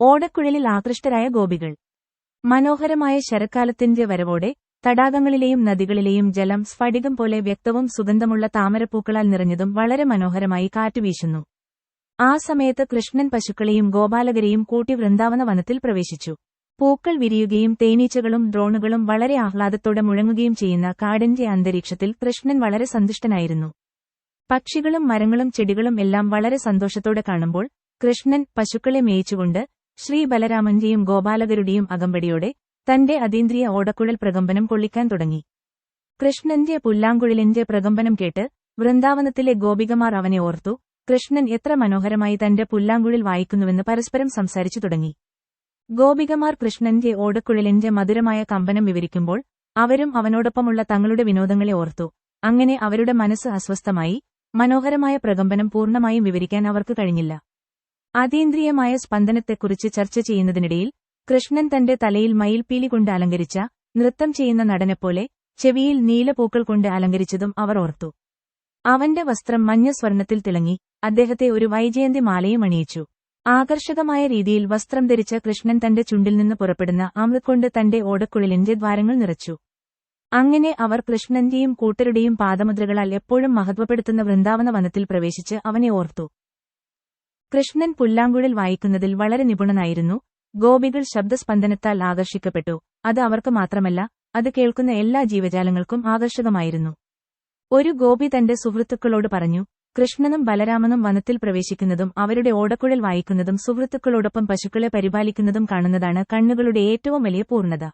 ഓടക്കുഴലിൽ ആകൃഷ്ടരായ ഗോപികൾ. മനോഹരമായ ശരക്കാലത്തിന്റെ വരവോടെ തടാകങ്ങളിലെയും നദികളിലെയും ജലം സ്ഫടികം പോലെ വ്യക്തവും സുഗന്ധമുള്ള താമരപ്പൂക്കളാൽ നിറഞ്ഞതും വളരെ മനോഹരമായി കാറ്റുവീശുന്നു. ആ സമയത്ത് കൃഷ്ണൻ പശുക്കളെയും ഗോപാലകരെയും കൂട്ടി വൃന്ദാവന വനത്തിൽ പ്രവേശിച്ചു. പൂക്കൾ വിരിയുകയും തേനീച്ചകളും ഡ്രോണുകളും വളരെ ആഹ്ലാദത്തോടെ മുഴങ്ങുകയും ചെയ്യുന്ന കാടിന്റെ അന്തരീക്ഷത്തിൽ കൃഷ്ണൻ വളരെ സന്തുഷ്ടനായിരുന്നു. പക്ഷികളും മരങ്ങളും ചെടികളും എല്ലാം വളരെ സന്തോഷത്തോടെ കാണുമ്പോൾ കൃഷ്ണൻ പശുക്കളെ മേയിച്ചുകൊണ്ട് ശ്രീ ബലരാമന്റെയും ഗോപാലകരുടെയും അകമ്പടിയോടെ തന്റെ അതീന്ദ്രിയ ഓടക്കുഴൽ പ്രകമ്പനം കൊള്ളിക്കാൻ തുടങ്ങി. കൃഷ്ണന്റെ പുല്ലാങ്കുഴലിന്റെ പ്രകമ്പനം കേട്ട് വൃന്ദാവനത്തിലെ ഗോപികമാർ അവനെ ഓർത്തു കൃഷ്ണൻ എത്ര മനോഹരമായി തന്റെ പുല്ലാങ്കുഴൽ വായിക്കുന്നുവെന്ന് പരസ്പരം സംസാരിച്ചു തുടങ്ങി. ഗോപികമാർ കൃഷ്ണന്റെ ഓടക്കുഴലിന്റെ മധുരമായ കമ്പനം വിവരിക്കുമ്പോൾ അവരും അവനോടൊപ്പമുള്ള തങ്ങളുടെ വിനോദങ്ങളെ ഓർത്തു. അങ്ങനെ അവരുടെ മനസ്സ് അസ്വസ്ഥമായി മനോഹരമായ പ്രകമ്പനം പൂർണമായും വിവരിക്കാൻ അവർക്ക് കഴിഞ്ഞില്ല. അതീന്ദ്രിയമായ സ്പന്ദനത്തെക്കുറിച്ച് ചർച്ച ചെയ്യുന്നതിനിടയിൽ കൃഷ്ണൻ തന്റെ തലയിൽ മയിൽപ്പീലി കൊണ്ട് അലങ്കരിച്ച നൃത്തം ചെയ്യുന്ന നടനെപ്പോലെ ചെവിയിൽ നീലപൂക്കൾ കൊണ്ട് അലങ്കരിച്ചതും അവർ ഓർത്തു. അവന്റെ വസ്ത്രം മഞ്ഞ സ്വർണത്തിൽ തിളങ്ങി അദ്ദേഹത്തെ ഒരു വൈജയന്തി മാലയും അണിയിച്ചു. ആകർഷകമായ രീതിയിൽ വസ്ത്രം ധരിച്ച കൃഷ്ണൻ തന്റെ ചുണ്ടിൽ നിന്ന് പുറപ്പെടുന്ന അമൃത് കൊണ്ട് തന്റെ ഓടക്കുഴലിന്റെ ദ്വാരങ്ങൾ നിറച്ചു. അങ്ങനെ അവർ കൃഷ്ണന്റെയും കൂട്ടരുടെയും പാദമുദ്രകളാൽ എപ്പോഴും മഹത്വപ്പെടുത്തുന്ന വൃന്ദാവന വനത്തിൽ പ്രവേശിച്ച് അവനെ ഓർത്തു. കൃഷ്ണൻ പുല്ലാങ്കുഴൽ വായിക്കുന്നതിൽ വളരെ നിപുണനായിരുന്നു. ഗോപികൾ ശബ്ദസ്പന്ദനത്താൽ ആകർഷിക്കപ്പെട്ടു. അത് അവർക്ക് മാത്രമല്ല അത് കേൾക്കുന്ന എല്ലാ ജീവജാലങ്ങൾക്കും ആകർഷകമായിരുന്നു. ഒരു ഗോപി തന്റെ സുഹൃത്തുക്കളോട് പറഞ്ഞു കൃഷ്ണനും ബലരാമനും വനത്തിൽ പ്രവേശിക്കുന്നതും അവരുടെ ഓടക്കുഴൽ വായിക്കുന്നതും സുഹൃത്തുക്കളോടൊപ്പം പശുക്കളെ പരിപാലിക്കുന്നതും കാണുന്നതാണ് കണ്ണുകളുടെ ഏറ്റവും വലിയ പൂർണത.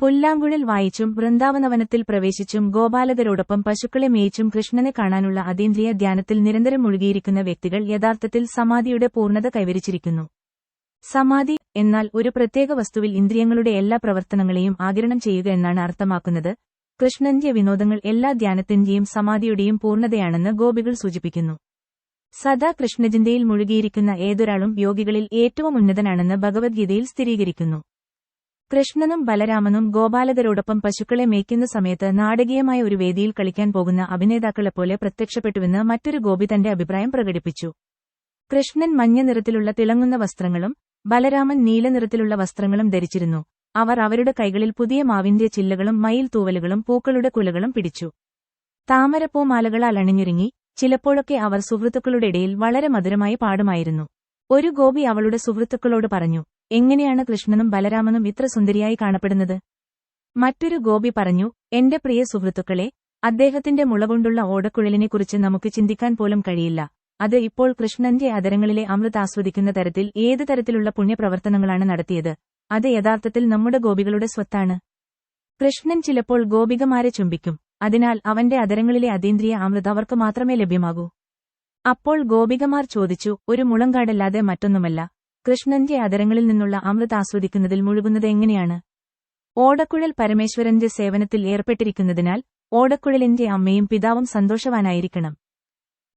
പുല്ലാങ്കുഴൽ വായിച്ചും വൃന്ദാവനവനത്തിൽ പ്രവേശിച്ചും ഗോപാലകരോടൊപ്പം പശുക്കളെ മേയിച്ചും കൃഷ്ണനെ കാണാനുള്ള അതീന്ദ്രിയ ധ്യാനത്തിൽ നിരന്തരം മുഴുകിയിരിക്കുന്ന വ്യക്തികൾ യഥാർത്ഥത്തിൽ സമാധിയുടെ പൂർണത കൈവരിച്ചിരിക്കുന്നു. സമാധി എന്നാൽ ഒരു പ്രത്യേക വസ്തുവിൽ ഇന്ദ്രിയങ്ങളുടെ എല്ലാ പ്രവർത്തനങ്ങളെയും ആകിരണം ചെയ്യുക എന്നാണ് അർത്ഥമാക്കുന്നത്. കൃഷ്ണന്റെ വിനോദങ്ങൾ എല്ലാ ധ്യാനത്തിന്റെയും സമാധിയുടെയും പൂർണതയാണെന്ന് ഗോപികൾ സൂചിപ്പിക്കുന്നു. സദാ കൃഷ്ണചിന്തയിൽ മുഴുകിയിരിക്കുന്ന ഏതൊരാളും യോഗികളിൽ ഏറ്റവും ഉന്നതനാണെന്ന് ഭഗവത്ഗീതയിൽ സ്ഥിരീകരിക്കുന്നു. കൃഷ്ണനും ബലരാമനും ഗോപാലകരോടൊപ്പം പശുക്കളെ മേയ്ക്കുന്ന സമയത്ത് നാടകീയമായ ഒരു വേദിയിൽ കളിക്കാൻ പോകുന്ന അഭിനേതാക്കളെപ്പോലെ പ്രത്യക്ഷപ്പെട്ടുവെന്ന് മറ്റൊരു ഗോപി തന്റെ അഭിപ്രായം പ്രകടിപ്പിച്ചു. കൃഷ്ണൻ മഞ്ഞ നിറത്തിലുള്ള തിളങ്ങുന്ന വസ്ത്രങ്ങളും ബലരാമൻ നീല നിറത്തിലുള്ള വസ്ത്രങ്ങളും ധരിച്ചിരുന്നു. അവർ അവരുടെ കൈകളിൽ പുതിയ മാവിന്റെ ചില്ലകളും മയിൽ തൂവലുകളും പൂക്കളുടെ കുലകളും പിടിച്ചു. താമരപ്പൂമാലകളാൽ അണിഞ്ഞൊരുങ്ങി ചിലപ്പോഴൊക്കെ അവർ സുഹൃത്തുക്കളുടെ ഇടയിൽ വളരെ മധുരമായി പാടുമായിരുന്നു. ഒരു ഗോപി അവളുടെ സുഹൃത്തുക്കളോട് പറഞ്ഞു എങ്ങനെയാണ് കൃഷ്ണനും ബലരാമനും ഇത്ര സുന്ദരിയായി കാണപ്പെടുന്നത്? മറ്റൊരു ഗോപി പറഞ്ഞു എന്റെ പ്രിയ സുഹൃത്തുക്കളെ അദ്ദേഹത്തിന്റെ മുളകൊണ്ടുള്ള ഓടക്കുഴലിനെക്കുറിച്ച് നമുക്ക് ചിന്തിക്കാൻ പോലും കഴിയില്ല. അത് ഇപ്പോൾ കൃഷ്ണന്റെ അതരങ്ങളിലെ അമൃത് ആസ്വദിക്കുന്ന തരത്തിൽ ഏത് തരത്തിലുള്ള പുണ്യപ്രവർത്തനങ്ങളാണ് നടത്തിയത്? അത് യഥാർത്ഥത്തിൽ നമ്മുടെ ഗോപികളുടെ സ്വത്താണ്. കൃഷ്ണൻ ചിലപ്പോൾ ഗോപികമാരെ ചുംബിക്കും. അതിനാൽ അവന്റെ അതരങ്ങളിലെ അതീന്ദ്രിയ അമൃത് അവർക്ക് മാത്രമേ ലഭ്യമാകൂ. അപ്പോൾ ഗോപികമാർ ചോദിച്ചു ഒരു മുളങ്കാടല്ലാതെ മറ്റൊന്നുമല്ല. കൃഷ്ണന്റെ അതരങ്ങളിൽ നിന്നുള്ള അമൃത് ആസ്വദിക്കുന്നതിൽ മുഴുകുന്നത് എങ്ങനെയാണ്? ഓടക്കുഴൽ പരമേശ്വരന്റെ സേവനത്തിൽ ഏർപ്പെട്ടിരിക്കുന്നതിനാൽ ഓടക്കുഴലിന്റെ അമ്മയും പിതാവും സന്തോഷവാനായിരിക്കണം.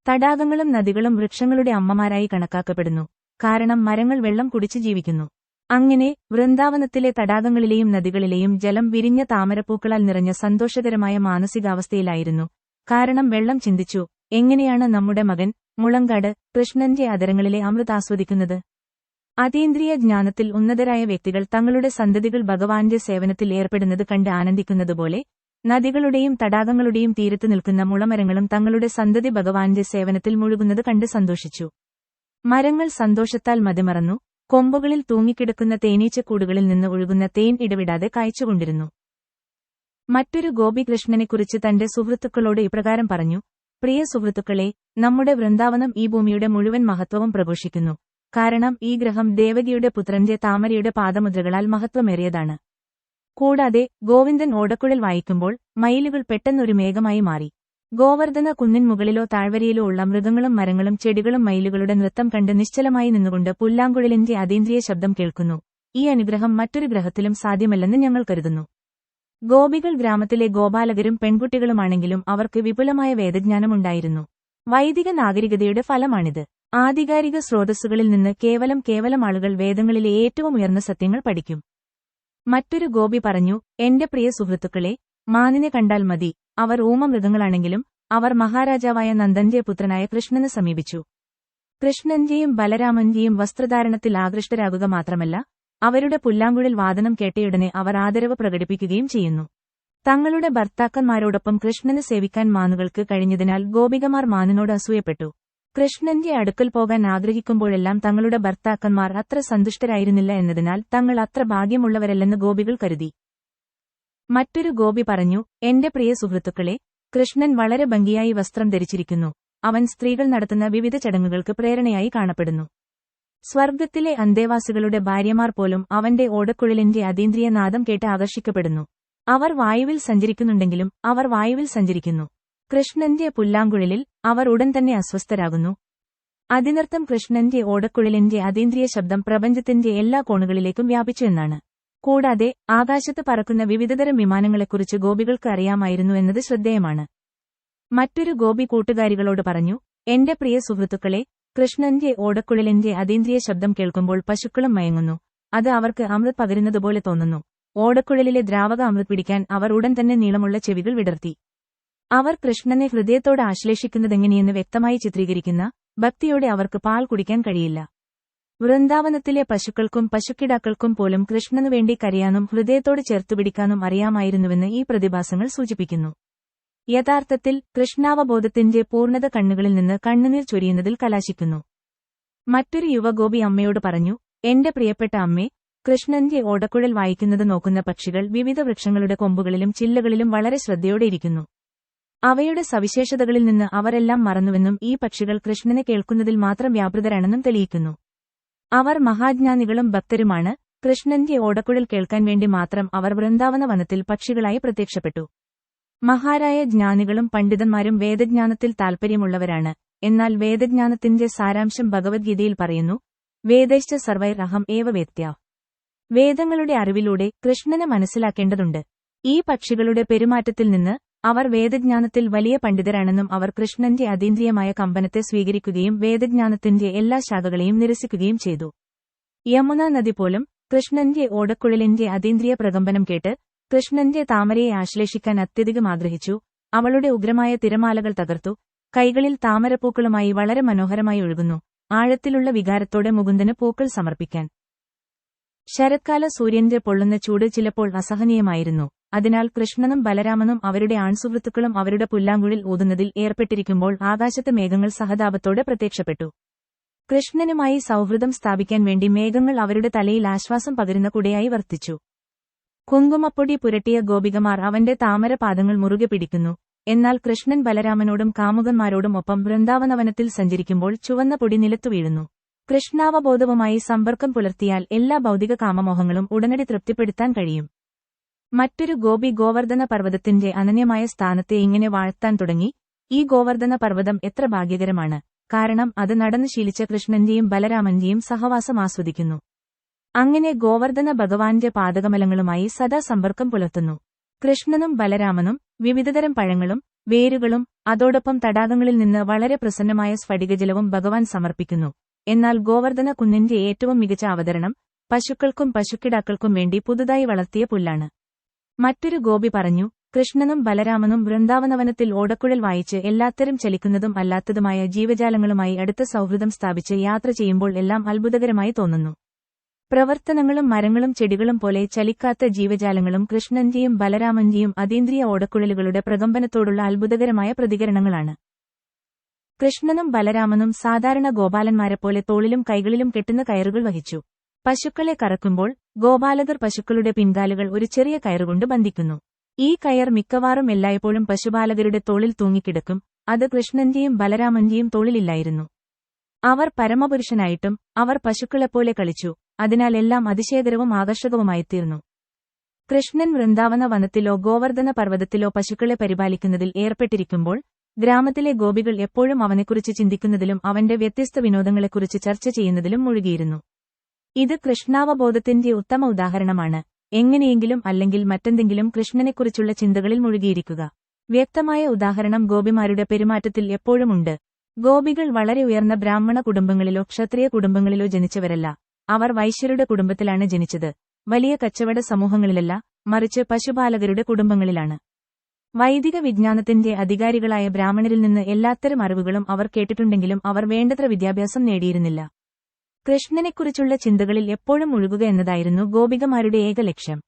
തടാകങ്ങളും നദികളും വൃക്ഷങ്ങളുടെ അമ്മമാരായി കണക്കാക്കപ്പെടുന്നു. കാരണം മരങ്ങൾ വെള്ളം കുടിച്ചു ജീവിക്കുന്നു. അങ്ങനെ വൃന്ദാവനത്തിലെ തടാകങ്ങളിലെയും നദികളിലെയും ജലം വിരിഞ്ഞ താമരപ്പൂക്കളാൽ നിറഞ്ഞ സന്തോഷകരമായ മാനസികാവസ്ഥയിലായിരുന്നു. കാരണം വെള്ളം ചിന്തിച്ചു എങ്ങനെയാണ് നമ്മുടെ മകൻ മുളങ്കാട് കൃഷ്ണന്റെ അതരങ്ങളിലെ അമൃത് ആസ്വദിക്കുന്നത്? അതീന്ദ്രിയ ജ്ഞാനത്തിൽ ഉന്നതരായ വ്യക്തികൾ തങ്ങളുടെ സന്തതികൾ ഭഗവാന്റെ സേവനത്തിൽ ഏർപ്പെടുന്നത് കണ്ട് ആനന്ദിക്കുന്നതുപോലെ നദികളുടെയും തടാകങ്ങളുടെയും തീരത്ത് നിൽക്കുന്ന മുളമരങ്ങളും തങ്ങളുടെ സന്തതി ഭഗവാന്റെ സേവനത്തിൽ മുഴുകുന്നത് കണ്ട് സന്തോഷിച്ചു. മരങ്ങൾ സന്തോഷത്താൽ മതിമറന്നു കൊമ്പുകളിൽ തൂങ്ങിക്കിടക്കുന്ന തേനീച്ചക്കൂടുകളിൽ നിന്ന് ഒഴുകുന്ന തേൻ ഇടവിടാതെ കായ്ച്ചുകൊണ്ടിരുന്നു. മറ്റൊരു ഗോപികൃഷ്ണനെക്കുറിച്ച് തന്റെ സുഹൃത്തുക്കളോട് ഇപ്രകാരം പറഞ്ഞു പ്രിയ സുഹൃത്തുക്കളെ നമ്മുടെ വൃന്ദാവനം ഈ ഭൂമിയുടെ മുഴുവൻ മഹത്വവും പ്രഘോഷിക്കുന്നു. കാരണം ഈ ഗ്രഹം ദേവകിയുടെ പുത്രന്റെ താമരയുടെ പാദമുദ്രകളാൽ മഹത്വമേറിയതാണ്. കൂടാതെ ഗോവിന്ദൻ ഓടക്കുഴൽ വായിക്കുമ്പോൾ മയിലുകൾ പെട്ടെന്നൊരു മേഘമായി മാറി. ഗോവർദ്ധന കുന്നിൻ മുകളിലോ താഴ്വരയിലോ ഉള്ള മൃഗങ്ങളും മരങ്ങളും ചെടികളും മയിലുകളുടെ നൃത്തം കണ്ട് നിശ്ചലമായി നിന്നുകൊണ്ട് പുല്ലാങ്കുഴലിന്റെ അതീന്ദ്രിയ ശബ്ദം കേൾക്കുന്നു. ഈ അനുഗ്രഹം മറ്റൊരു ഗ്രഹത്തിലും സാധ്യമല്ലെന്ന് ഞങ്ങൾ കരുതുന്നു. ഗോപികൾ ഗ്രാമത്തിലെ ഗോപാലകരും പെൺകുട്ടികളുമാണെങ്കിലും അവർക്ക് വിപുലമായ വേദജ്ഞാനമുണ്ടായിരുന്നു. വൈദിക നാഗരികതയുടെ ഫലമാണിത്. ആധികാരിക സ്രോതസ്സുകളിൽ നിന്ന് കേവലം കേവലം ആളുകൾ വേദങ്ങളിലെ ഏറ്റവും ഉയർന്ന സത്യങ്ങൾ പഠിക്കും. മറ്റൊരു ഗോപി പറഞ്ഞു എന്റെ പ്രിയ സുഹൃത്തുക്കളെ മാനിനെ കണ്ടാൽ മതി. അവർ ഊമമൃഗങ്ങളാണെങ്കിലും അവർ മഹാരാജാവായ നന്ദന്റെ പുത്രനായ കൃഷ്ണനെ സമീപിച്ചു. കൃഷ്ണന്റെയും ബലരാമന്റെയും വസ്ത്രധാരണത്തിൽ ആകൃഷ്ടരാകുക മാത്രമല്ല അവരുടെ പുല്ലാങ്കുഴൽ വാദനം കേട്ടയുടനെ അവർ ആദരവ് പ്രകടിപ്പിക്കുകയും ചെയ്യുന്നു. തങ്ങളുടെ ഭർത്താക്കന്മാരോടൊപ്പം കൃഷ്ണനെ സേവിക്കാൻ മാനുകൾക്ക് കഴിഞ്ഞതിനാൽ ഗോപികമാർ മാനിനോട് അസൂയപ്പെട്ടു. കൃഷ്ണന്റെ അടുക്കൽ പോകാൻ ആഗ്രഹിക്കുമ്പോഴെല്ലാം തങ്ങളുടെ ഭർത്താക്കന്മാർ അത്ര സന്തുഷ്ടരായിരുന്നില്ല എന്നതിനാൽ തങ്ങൾ അത്ര ഭാഗ്യമുള്ളവരല്ലെന്ന് ഗോപികൾ കരുതി. മറ്റൊരു ഗോപി പറഞ്ഞു എന്റെ പ്രിയ സുഹൃത്തുക്കളെ കൃഷ്ണൻ വളരെ ഭംഗിയായി വസ്ത്രം ധരിച്ചിരിക്കുന്നു. അവൻ സ്ത്രീകൾ നടത്തുന്ന വിവിധ ചടങ്ങുകൾക്ക് പ്രേരണയായി കാണപ്പെടുന്നു. സ്വർഗത്തിലെ അന്തേവാസികളുടെ ഭാര്യമാർ പോലും അവന്റെ ഓടക്കുഴലിന്റെ അതീന്ദ്രിയ നാദം കേട്ട് ആകർഷിക്കപ്പെടുന്നു. അവർ വായുവിൽ സഞ്ചരിക്കുന്നുണ്ടെങ്കിലും അവർ വായുവിൽ സഞ്ചരിക്കുന്നു. കൃഷ്ണന്റെ പുല്ലാങ്കുഴലിൽ അവർ ഉടൻ തന്നെ അസ്വസ്ഥരാകുന്നു. അതിനർത്ഥം കൃഷ്ണന്റെ ഓടക്കുഴലിന്റെ അതീന്ദ്രിയ ശബ്ദം പ്രപഞ്ചത്തിന്റെ എല്ലാ കോണുകളിലേക്കും വ്യാപിച്ചു എന്നാണ്. കൂടാതെ ആകാശത്ത് പറക്കുന്ന വിവിധതരം വിമാനങ്ങളെക്കുറിച്ച് ഗോപികൾക്ക് അറിയാമായിരുന്നു എന്നത് ശ്രദ്ധേയമാണ്. മറ്റൊരു ഗോപി കൂട്ടുകാരികളോട് പറഞ്ഞു എന്റെ പ്രിയ സുഹൃത്തുക്കളെ കൃഷ്ണന്റെ ഓടക്കുഴലിന്റെ അതീന്ദ്രിയ ശബ്ദം കേൾക്കുമ്പോൾ പശുക്കളും മയങ്ങുന്നു. അത് അവർക്ക് അമൃത് പകരുന്നതുപോലെ തോന്നുന്നു. ഓടക്കുഴലിലെ ദ്രാവക അമൃത് പിടിക്കാൻ അവർ ഉടൻ തന്നെ നീളമുള്ള ചെവികൾ വിടർത്തി. അവർ കൃഷ്ണനെ ഹൃദയത്തോട് ആശ്ലേഷിക്കുന്നതെങ്ങനെയെന്ന് വ്യക്തമായി ചിത്രീകരിക്കുന്ന ഭക്തിയോടെ അവർക്ക് പാൽ കുടിക്കാൻ കഴിയില്ല. വൃന്ദാവനത്തിലെ പശുക്കൾക്കും പശുക്കിടാക്കൾക്കും പോലും കൃഷ്ണനു വേണ്ടി കരയാനും ഹൃദയത്തോട് ചേർത്തുപിടിക്കാനും അറിയാമായിരുന്നുവെന്ന് ഈ പ്രതിഭാസങ്ങൾ സൂചിപ്പിക്കുന്നു. യഥാർത്ഥത്തിൽ കൃഷ്ണാവബോധത്തിന്റെ പൂർണത കണ്ണുകളിൽ നിന്ന് കണ്ണുനീർ ചൊരിയുന്നതിൽ കലാശിക്കുന്നു. മറ്റൊരു യുവഗോപി അമ്മയോട് പറഞ്ഞു എന്റെ പ്രിയപ്പെട്ട അമ്മേ കൃഷ്ണന്റെ ഓടക്കുഴൽ വായിക്കുന്നത് നോക്കുന്ന പക്ഷികൾ വിവിധ വൃക്ഷങ്ങളുടെ കൊമ്പുകളിലും ചില്ലകളിലും വളരെ ശ്രദ്ധയോടെയിരിക്കുന്നു അവയുടെ സവിശേഷതകളിൽ നിന്ന് അവരെല്ലാം മറന്നുവെന്നും ഈ പക്ഷികൾ കൃഷ്ണനെ കേൾക്കുന്നതിൽ മാത്രം വ്യാപൃതരാണെന്നും തെളിയിക്കുന്നു. അവർ മഹാജ്ഞാനികളും ഭക്തരുമാണ്. കൃഷ്ണന്റെ ഓടക്കുഴൽ കേൾക്കാൻ വേണ്ടി മാത്രം അവർ വൃന്ദാവന വനത്തിൽ പക്ഷികളായി പ്രത്യക്ഷപ്പെട്ടു. മഹാരായ ജ്ഞാനികളും പണ്ഡിതന്മാരും വേദജ്ഞാനത്തിൽ താൽപ്പര്യമുള്ളവരാണ് എന്നാൽ വേദജ്ഞാനത്തിന്റെ സാരാംശം ഭഗവത്ഗീതയിൽ പറയുന്നു വേദൈശ്ച സർവൈർ അഹം ഏവ വേത്യ വേദങ്ങളുടെ അറിവിലൂടെ കൃഷ്ണനെ മനസ്സിലാക്കേണ്ടതുണ്ട്. ഈ പക്ഷികളുടെ പെരുമാറ്റത്തിൽ നിന്ന് അവർ വേദജ്ഞാനത്തിൽ വലിയ പണ്ഡിതരാണെന്നും അവർ കൃഷ്ണന്റെ അതീന്ദ്രിയമായ കമ്പനത്തെ സ്വീകരിക്കുകയും വേദജ്ഞാനത്തിന്റെ എല്ലാ ശാഖകളെയും നിരസിക്കുകയും ചെയ്തു. യമുന നദി പോലും കൃഷ്ണന്റെ ഓടക്കുഴലിന്റെ അതീന്ദ്രിയ പ്രകമ്പനം കേട്ട് കൃഷ്ണന്റെ താമരയെ ആശ്ലേഷിക്കാൻ അത്യധികം ആഗ്രഹിച്ചു. അവളുടെ ഉഗ്രമായ തിരമാലകൾ തകർത്തു. കൈകളിൽ താമരപ്പൂക്കളുമായി വളരെ മനോഹരമായി ഒഴുകുന്നു. ആഴത്തിലുള്ള വികാരത്തോടെ മുകുന്ദന് പൂക്കൾ സമർപ്പിക്കാൻ. ശരത്കാല സൂര്യന്റെ പൊള്ളുന്ന ചൂട് ചിലപ്പോൾ അസഹനീയമായിരുന്നു. അതിനാൽ കൃഷ്ണനും ബലരാമനും അവരുടെ ആൺസുഹൃത്തുക്കളും അവരുടെ പുല്ലാങ്കുഴിൽ ഊതുന്നതിൽ ഏർപ്പെട്ടിരിക്കുമ്പോൾ ആകാശത്ത് മേഘങ്ങൾ സഹതാപത്തോടെ പ്രത്യക്ഷപ്പെട്ടു. കൃഷ്ണനുമായി സൗഹൃദം സ്ഥാപിക്കാൻ വേണ്ടി മേഘങ്ങൾ അവരുടെ തലയിൽ ആശ്വാസം പകരുന്ന കുടയായി വർത്തിച്ചു. കുങ്കുമപ്പൊടി പുരട്ടിയ ഗോപികമാർ അവന്റെ താമരപാദങ്ങൾ മുറുകെ പിടിക്കുന്നു. എന്നാൽ കൃഷ്ണൻ ബലരാമനോടും കാമുകന്മാരോടും ഒപ്പം വൃന്ദാവനവനത്തിൽ സഞ്ചരിക്കുമ്പോൾ ചുവന്ന പൊടി നിലത്തു വീഴുന്നു. കൃഷ്ണാവബോധവുമായി സമ്പർക്കം പുലർത്തിയാൽ എല്ലാ ഭൗതിക കാമമോഹങ്ങളും ഉടനടി തൃപ്തിപ്പെടുത്താൻ കഴിയും. മറ്റൊരു ഗോപി ഗോവർദ്ധന പർവതത്തിന്റെ അനന്യമായ സ്ഥാനത്തെ ഇങ്ങനെ വാഴ്ത്താൻ തുടങ്ങി. ഈ ഗോവർദ്ധന പർവതം എത്ര ഭാഗ്യകരമാണ്. കാരണം അത് നടന്നു ശീലിച്ച കൃഷ്ണന്റെയും ബലരാമന്റെയും സഹവാസം ആസ്വദിക്കുന്നു. അങ്ങനെ ഗോവർദ്ധന ഭഗവാന്റെ പാതകമലങ്ങളുമായി സദാ സമ്പർക്കം പുലർത്തുന്നു. കൃഷ്ണനും ബലരാമനും വിവിധതരം പഴങ്ങളും വേരുകളും അതോടൊപ്പം തടാകങ്ങളിൽ നിന്ന് വളരെ പ്രസന്നമായ സ്ഫടികജലവും ഭഗവാൻ സമർപ്പിക്കുന്നു. എന്നാൽ ഗോവർദ്ധന കുന്നിന്റെ ഏറ്റവും മികച്ച അവതരണം പശുക്കൾക്കും പശുക്കിടാക്കൾക്കും വേണ്ടി പുതുതായി വളർത്തിയ പുല്ലാണ്. മറ്റൊരു ഗോപി പറഞ്ഞു കൃഷ്ണനും ബലരാമനും വൃന്ദാവനവനത്തിൽ ഓടക്കുഴൽ വായിച്ച് എല്ലാത്തരം ചലിക്കുന്നതും അല്ലാത്തതുമായ ജീവജാലങ്ങളുമായി അടുത്ത സൗഹൃദം സ്ഥാപിച്ച് യാത്ര ചെയ്യുമ്പോൾ എല്ലാം അത്ഭുതകരമായി തോന്നുന്നു. പ്രവർത്തനങ്ങളും മരങ്ങളും ചെടികളും പോലെ ചലിക്കാത്ത ജീവജാലങ്ങളും കൃഷ്ണന്റെയും ബലരാമന്റെയും അതീന്ദ്രിയ ഓടക്കുഴലുകളുടെ പ്രകമ്പനത്തോടുള്ള അത്ഭുതകരമായ പ്രതികരണങ്ങളാണ്. കൃഷ്ണനും ബലരാമനും സാധാരണ ഗോപാലന്മാരെപ്പോലെ തോളിലും കൈകളിലും കെട്ടുന്ന കയറുകൾ വഹിച്ചു. പശുക്കളെ കറക്കുമ്പോൾ ഗോപാലകർ പശുക്കളുടെ പിൻകാലുകൾ ഒരു ചെറിയ കയറുകൊണ്ട് ബന്ധിക്കുന്നു. ഈ കയർ മിക്കവാറും എല്ലായ്പ്പോഴും പശുപാലകരുടെ തോളിൽ തൂങ്ങിക്കിടക്കും. അത് കൃഷ്ണന്റെയും ബലരാമന്റെയും തോളിലില്ലായിരുന്നു. അവർ പരമപുരുഷനായിട്ടും അവർ പശുക്കളെപ്പോലെ കളിച്ചു. അതിനാൽ എല്ലാം അതിശയകരവും ആകർഷകവുമായിത്തീർന്നു. കൃഷ്ണൻ വൃന്ദാവന വനത്തിലോ ഗോവർദ്ധന പർവതത്തിലോ പശുക്കളെ പരിപാലിക്കുന്നതിൽ ഏർപ്പെട്ടിരിക്കുമ്പോൾ ഗ്രാമത്തിലെ ഗോപികൾ എപ്പോഴും അവനെക്കുറിച്ച് ചിന്തിക്കുന്നതിലും അവന്റെ വ്യത്യസ്ത വിനോദങ്ങളെക്കുറിച്ച് ചർച്ച ചെയ്യുന്നതിലും മുഴുകിയിരുന്നു. ഇത് കൃഷ്ണാവബോധത്തിന്റെ ഉത്തമ ഉദാഹരണമാണ്. എങ്ങനെയെങ്കിലും അല്ലെങ്കിൽ മറ്റെന്തെങ്കിലും കൃഷ്ണനെക്കുറിച്ചുള്ള ചിന്തകളിൽ മുഴുകിയിരിക്കുക. വ്യക്തമായ ഉദാഹരണം ഗോപിമാരുടെ പെരുമാറ്റത്തിൽ എപ്പോഴുമുണ്ട്. ഗോപികൾ വളരെ ഉയർന്ന ബ്രാഹ്മണ കുടുംബങ്ങളിലോ ക്ഷത്രിയ കുടുംബങ്ങളിലോ ജനിച്ചവരല്ല. അവർ വൈശ്യരുടെ കുടുംബത്തിലാണ് ജനിച്ചത്. വലിയ കച്ചവട സമൂഹങ്ങളിലല്ല മറിച്ച് പശുപാലകരുടെ കുടുംബങ്ങളിലാണ്. വൈദിക വിജ്ഞാനത്തിന്റെ അധികാരികളായ ബ്രാഹ്മണരിൽ നിന്ന് എല്ലാത്തരം അറിവുകളും അവർ കേട്ടിട്ടുണ്ടെങ്കിലും അവർ വേണ്ടത്ര വിദ്യാഭ്യാസം നേടിയിരുന്നില്ല. കൃഷ്ണനെക്കുറിച്ചുള്ള ചിന്തകളിൽ എപ്പോഴും ഒഴുകുക എന്നതായിരുന്നു ഗോപികമാരുടെ ഏക ലക്ഷ്യം.